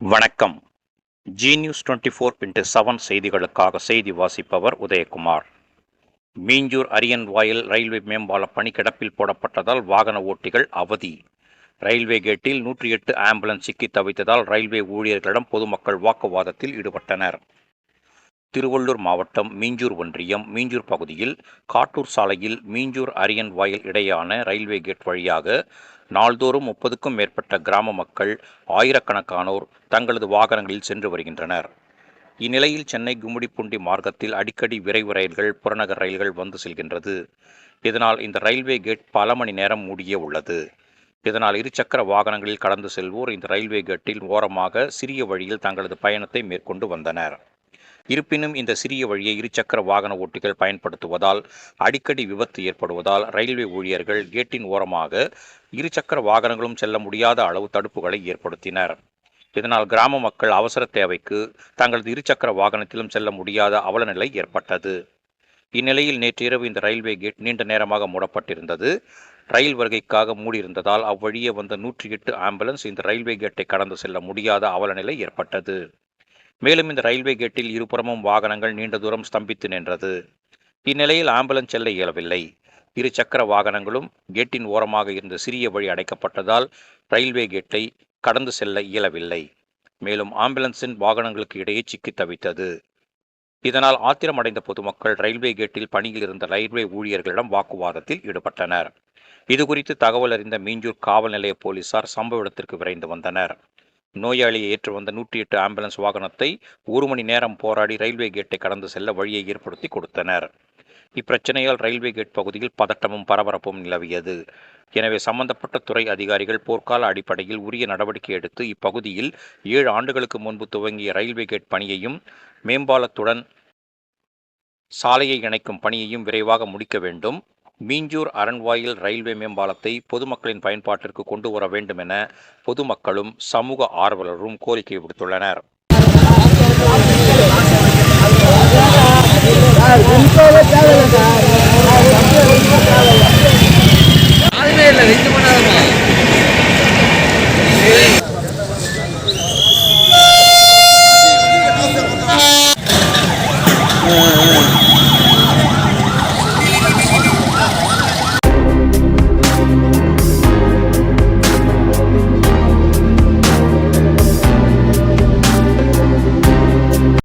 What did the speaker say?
வணக்கம். G news twenty four into seven செய்திகளுக்காக செய்தி வாசிப்பவர் உதயகுமார். மீஞ்சூர் அரியன் வாயில் ரயில்வே மேம்பால பணி கிடப்பில் போடப்பட்டதால் வாகன ஓட்டிகள் அவதி. ரயில்வே கேட்டில் நூற்றி எட்டு ஆம்புலன்ஸ் சிக்கி தவித்ததால் ரயில்வே ஊழியர்களிடம் பொதுமக்கள் வாக்குவாதத்தில் ஈடுபட்டனர். திருவள்ளூர் மாவட்டம் மீஞ்சூர் ஒன்றியம் மீஞ்சூர் பகுதியில் காட்டூர் சாலையில் மீஞ்சூர் அரியன் வாயில் இடையான ரயில்வே கேட் வழியாக நாள்தோறும் முப்பதுக்கும் மேற்பட்ட கிராம மக்கள் ஆயிரக்கணக்கானோர் தங்களது வாகனங்களில் சென்று வருகின்றனர். இந்நிலையில் சென்னை கும்மிடிப்பூண்டி மார்க்கத்தில் அடிக்கடி விரைவு ரயில்கள் புறநகர் ரயில்கள் வந்து செல்கின்றது. இதனால் இந்த ரயில்வே கேட் பல மணி நேரம் மூடியே உள்ளது. இதனால் இருசக்கர வாகனங்களில் கடந்து செல்வோர் இந்த ரயில்வே கேட்டில் ஓரமாக சிறிய வழியில் தங்களது பயணத்தை மேற்கொண்டு வந்தனர். இருப்பினும் இந்த சிறிய வழியை இருசக்கர வாகன ஓட்டிகள் பயன்படுத்துவதால் அடிக்கடி விபத்து ஏற்படுவதால் ரயில்வே ஊழியர்கள் கேட்டின் ஓரமாக இருசக்கர வாகனங்களும் செல்ல முடியாத அளவு தடுப்புகளை ஏற்படுத்தினர். இதனால் கிராம மக்கள் அவசர தேவைக்கு தங்களது இருசக்கர வாகனத்திலும் செல்ல முடியாத அவலநிலை ஏற்பட்டது. இந்நிலையில் நேற்றிரவு இந்த ரயில்வே கேட் நீண்ட நேரமாக மூடப்பட்டிருந்தது. ரயில் வருகைக்காக மூடியிருந்ததால் அவ்வழியே வந்த நூற்றி எட்டு ஆம்புலன்ஸ் இந்த ரயில்வே கேட்டை கடந்து செல்ல முடியாத அவலநிலை ஏற்பட்டது. மேலும் இந்த ரயில்வே கேட்டில் இருபுறமும் வாகனங்கள் நீண்ட தூரம் ஸ்தம்பித்து நின்றது. இந்நிலையில் ஆம்புலன்ஸ் செல்ல இயலவில்லை. இரு சக்கர வாகனங்களும் கேட்டின் ஓரமாக இருந்த சிறிய வழி அடைக்கப்பட்டதால் ரயில்வே கேட்டை கடந்து செல்ல இயலவில்லை. மேலும் ஆம்புலன்ஸின் வாகனங்களுக்கு இடையே சிக்கி தவித்தது. இதனால் ஆத்திரமடைந்த பொதுமக்கள் ரயில்வே கேட்டில் பணியில் இருந்த ரயில்வே ஊழியர்களிடம் வாக்குவாதத்தில் ஈடுபட்டனர். இதுகுறித்து தகவல் அறிந்த மீஞ்சூர் காவல் நிலைய போலீசார் சம்பவ இடத்திற்கு விரைந்து வந்தனர். நோயாளியை ஏற்று வந்த நூற்றி எட்டு ஆம்புலன்ஸ் வாகனத்தை ஒரு மணி நேரம் போராடி ரயில்வே கேட்டை கடந்து செல்ல வழியை ஏற்படுத்தி கொடுத்தனர். இப்பிரச்சனையால் ரயில்வே கேட் பகுதியில் பதட்டமும் பரபரப்பும் நிலவியது. எனவே சம்பந்தப்பட்ட துறை அதிகாரிகள் போர்க்கால அடிப்படையில் உரிய நடவடிக்கை எடுத்து இப்பகுதியில் ஏழு ஆண்டுகளுக்கு முன்பு துவங்கிய ரயில்வே கேட் பணியையும் மேம்பாலத்துடன் சாலையை இணைக்கும் பணியையும் விரைவாக முடிக்க வேண்டும். மீஞ்சூர் அரண்வாயில் ரயில்வே மேம்பாலத்தை பொதுமக்களின் பயன்பாட்டிற்கு கொண்டு வர வேண்டும் என பொதுமக்களும் சமூக ஆர்வலரும் கோரிக்கை விடுத்துள்ளனர்.